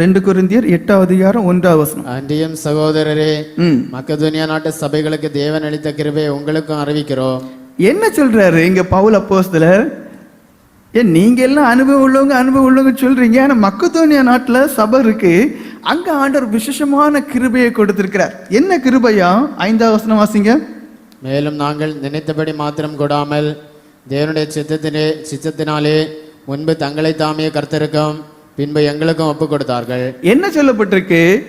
ரெண்டு கொரிந்தியர் எட்டாவது அதிகாரம் ஒன்றாவது வசனம். அன்றியும் சகோதரரே மக்கதுனியா நாட்டு சபைகளுக்கு தேவன் அளித்த கிருபை உங்களுக்கும் அறிவிக்கிறோம். என்ன சொல்றாரு? இங்க பவுல் அப்போஸ்தலர் ஏன் நீங்க எல்லாம் அனுபவம் உள்ளவங்க அனுபவம் உள்ளவங்க சொல்றீங்க. ஆனா மக்கதோனியா நாட்டுல சபை இருக்கு. அங்க ஆண்டவர் விசேஷமான கிருபையை கொடுத்திருக்கிறார். என்ன கிருபையா? ஐந்தாவது வசனம் வாசிங்க. மேலும் நாங்கள் நினைத்தபடி மாத்திரம் கொடாமல் தேவனுடைய சித்தத்தினே சித்தத்தினாலே முன்பு தங்களை தாமே கர்த்தருக்கும் பின்பு எங்களுக்கும் ஒப்பு கொடுத்தார்கள். என்ன சொல்லப்பட்டிருக்கு?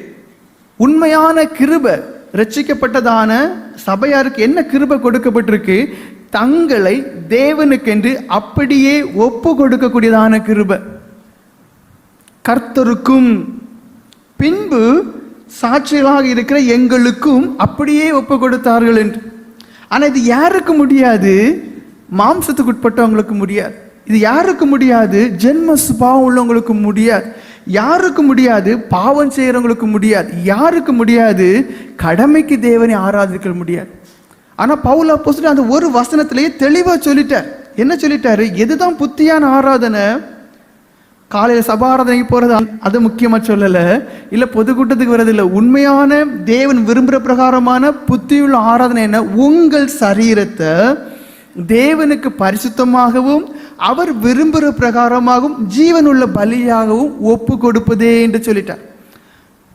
உண்மையான கிருப ரட்சிக்கப்பட்டதான சபையாருக்கு என்ன கிருபை கொடுக்கப்பட்டிருக்கு? தங்களை தேவனுக்கென்று அப்படியே ஒப்பு கொடுக்கக்கூடியதான கிருப. கர்த்தருக்கும் பின்பு சாட்சிகளாக இருக்கிற எங்களுக்கும் அப்படியே ஒப்பு கொடுத்தார்கள் என்று. ஆனால் இது யாருக்கு முடியாது? மாம்சத்துக்கு உட்பட்டவங்களுக்கு முடியாது. இது யாருக்கு முடியாது? ஜென்ம சுபாவம் உள்ளவங்களுக்கு முடியாது. யாருக்கு முடியாது? பாவம் செய்கிறவங்களுக்கு முடியாது. யாருக்கு முடியாது? கடமைக்கு தேவனை ஆராதிக்க முடியாது. ஆனால் பவுல் அப்போஸ்தலன் அந்த ஒரு வசனத்திலேயே தெளிவாக சொல்லிட்டார். என்ன சொல்லிட்டாரு? எதுதான் புத்தியான ஆராதனை? காலையில் சபா ஆராதனைக்கு போறது அது முக்கியமாக சொல்லலை. இல்லை பொதுக்கூட்டத்துக்கு வர்றது இல்லை. உண்மையான தேவன் விரும்புகிற பிரகாரமான புத்தியுள்ள ஆராதனை என்ன? உங்கள் சரீரத்தை தேவனுக்கு பரிசுத்தமாகவும் அவர் விரும்புகிற பிரகாரமாகவும் ஜீவனுள்ள பலியாகவும் ஒப்பு கொடுப்பதே என்று சொல்லிட்டார்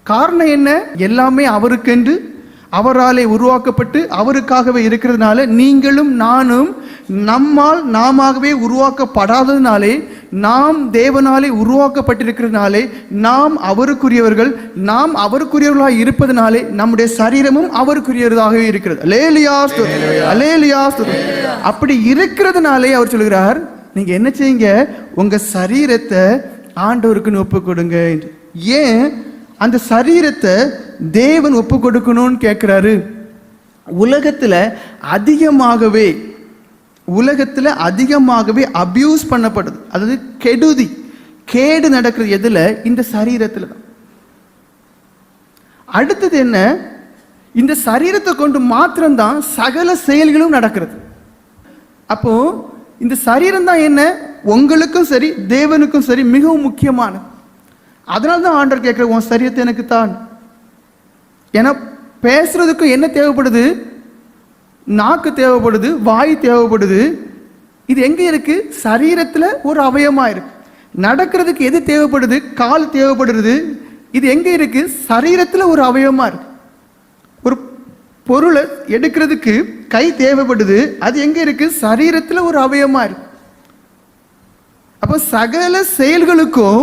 காரணம் என்ன எல்லாமே அவருக்கென்று அவராலே உருவாக்கப்பட்டு அவருக்காகவே இருக்கிறதுனால நீங்களும் நானும் நம்மால் நாமாகவே உருவாக்கப்படாததுனாலே நாம் தேவனாலே உருவாக்கப்பட்டிருக்கிறதுனாலே நாம் அவருக்குரியவர்கள் நாம் அவருக்குரியவர்களாக இருப்பதனாலே நம்முடைய சரீரமும் அவருக்குரியதாகவே இருக்கிறது அலேலியா ஸ்தோத்திரம். அலேலியா ஸ்தோத்திரம். அப்படி இருக்கிறதுனாலே அவர் சொல்கிறார் நீங்க என்ன செய்யுங்க? உங்க சரீரத்தை ஆண்டவருக்குன்னு ஒப்பு கொடுங்க ஏன்? அந்த சரீரத்தை தேவன் ஒப்பு கொடுக்கணும்னு கேட்குறாரு உலகத்தில் அதிகமாகவே உலகத்தில் அதிகமாகவே அப்யூஸ் பண்ணப்படுது. அதாவது கெடுதி கேடு நடக்கிறது எதில்? இந்த சரீரத்தில் தான். அடுத்தது என்ன? இந்த சரீரத்தை கொண்டு மாத்திரம்தான் சகல செயல்களும் நடக்கிறது. அப்போது இந்த சரீரம் தான் என்ன? உங்களுக்கும் சரி தேவனுக்கும் சரி மிகவும் முக்கியமான. அதனால தான் ஆண்டர் கேட்குற உன் சரீரத்தை எனக்கு தான். ஏன்னா பேசுறதுக்கும் என்ன தேவைப்படுது? நாக்கு தேவைப்படுது வாய் தேவைப்படுது. இது எங்க இருக்கு? சரீரத்தில் ஒரு அவயமா இருக்கு. நடக்கிறதுக்கு எது தேவைப்படுது? கால் தேவைப்படுறது இது எங்க இருக்கு? சரீரத்தில் ஒரு அவயமா இருக்கு. ஒரு பொருளை எடுக்கிறதுக்கு கை தேவைப்படுது அது எங்க இருக்கு? சரீரத்தில் ஒரு அவயமா இருக்கு. அப்போ சகல செயல்களுக்கும்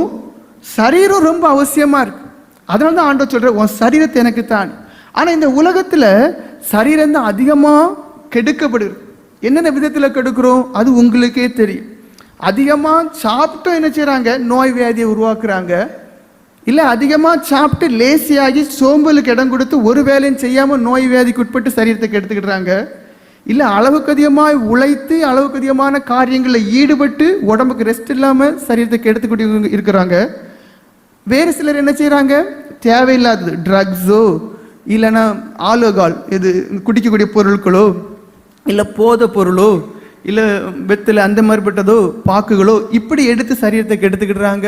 சரீரம் ரொம்ப அவசியமா இருக்கு. அதனால தான் ஆண்டவர் சொல்ற உன் சரீரத்தை எனக்கு தான் ஆனா இந்த உலகத்துல சரீரம் தான் அதிகமா கெடுக்கப்படுது. என்னென்ன விதத்துல கெடுக்கிறோம்? அது உங்களுக்கே தெரியும். அதிகமாக சாப்பிட்டும் என்ன செய்கிறாங்க நோய் வியாதியை உருவாக்குறாங்க. இல்லை அதிகமாக சாப்பிட்டு லேசியாகி சோம்பலுக்கு இடம் கொடுத்து ஒரு வேலையும் செய்யாமல் நோய் வியாதிக்கு உட்பட்டு சரீரத்தை கெடுத்துக்கிடுறாங்க இல்லை அளவுக்கு அதிகமாக உழைத்து அளவுக்கு அதிகமான காரியங்களில் ஈடுபட்டு உடம்புக்கு ரெஸ்ட் இல்லாமல் சரீரத்தை கெடுத்துக்கிட்டு இருக்கிறாங்க. வேறு சிலர் என்ன செய்கிறாங்க தேவையில்லாதது ட்ரக்ஸோ இல்லைன்னா ஆலோகால் இது குடிக்கக்கூடிய பொருட்களோ இல்லை போதை பொருளோ இல்லை வெத்தில் அந்த மாதிரிப்பட்டதோ பாக்குகளோ இப்படி எடுத்து சரீரத்தை எடுத்துக்கிடுறாங்க.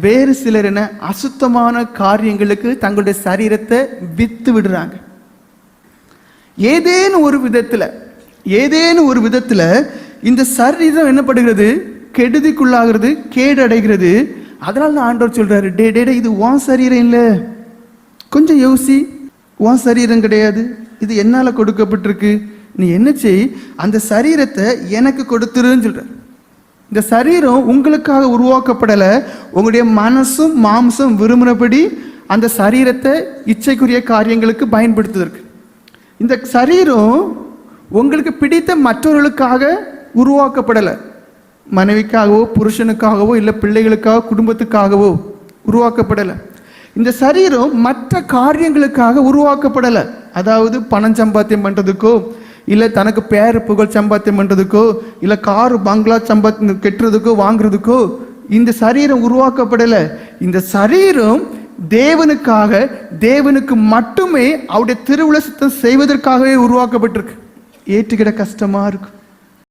வேறு சிலர் என்ன அசுத்தமான காரியங்களுக்கு தங்களுடைய சரீரத்தை வித்து விடுறாங்க. ஏதேனும் ஒரு விதத்தில் ஏதேனும் ஒரு விதத்தில் இந்த சரீரம் என்னப்படுகிறது கெடுதிக்குள்ளாகிறது கேடடைகிறது. அதனால தான் ஆண்டவர் சொல்றாரு டே டே டே, இது உன் சரீரம் இல்லை. கொஞ்சம் யோசி. உன் சரீரம் கிடையாது. இது என்னால் கொடுக்கப்பட்டிருக்கு. நீ என்ன செய்? அந்த சரீரத்தை எனக்கு கொடுத்துருன்னு சொல்ற இந்த சரீரம் உங்களுக்காக உருவாக்கப்படலை. உங்களுடைய மனசும் மாம்சம் விரும்பினபடி அந்த சரீரத்தை இச்சைக்குரிய காரியங்களுக்கு பயன்படுத்துவதற்கு. இந்த சரீரம் உங்களுக்கு பிடித்த மற்றவர்களுக்காக உருவாக்கப்படலை. மனைவிக்காகவோ புருஷனுக்காகவோ இல்லை பிள்ளைகளுக்காக குடும்பத்துக்காகவோ உருவாக்கப்படலை. இந்த சரீரம் மற்ற காரியங்களுக்காக உருவாக்கப்படலை. அதாவது பணம் சம்பாத்தியம் பண்ணுறதுக்கோ இல்லை தனக்கு பேர் புகழ் சம்பாத்தியம் பண்ணுறதுக்கோ இல்லை கார் பங்களா சம்பாத்தி கெட்டுறதுக்கோ வாங்குறதுக்கோ இந்த சரீரம் உருவாக்கப்படலை. இந்த சரீரம் தேவனுக்காக தேவனுக்கு மட்டுமே அவருடைய திருவிழா சுத்தம் செய்வதற்காகவே உருவாக்கப்பட்டிருக்கு. ஏற்றுக்கிட கஷ்டமாக இருக்கும்.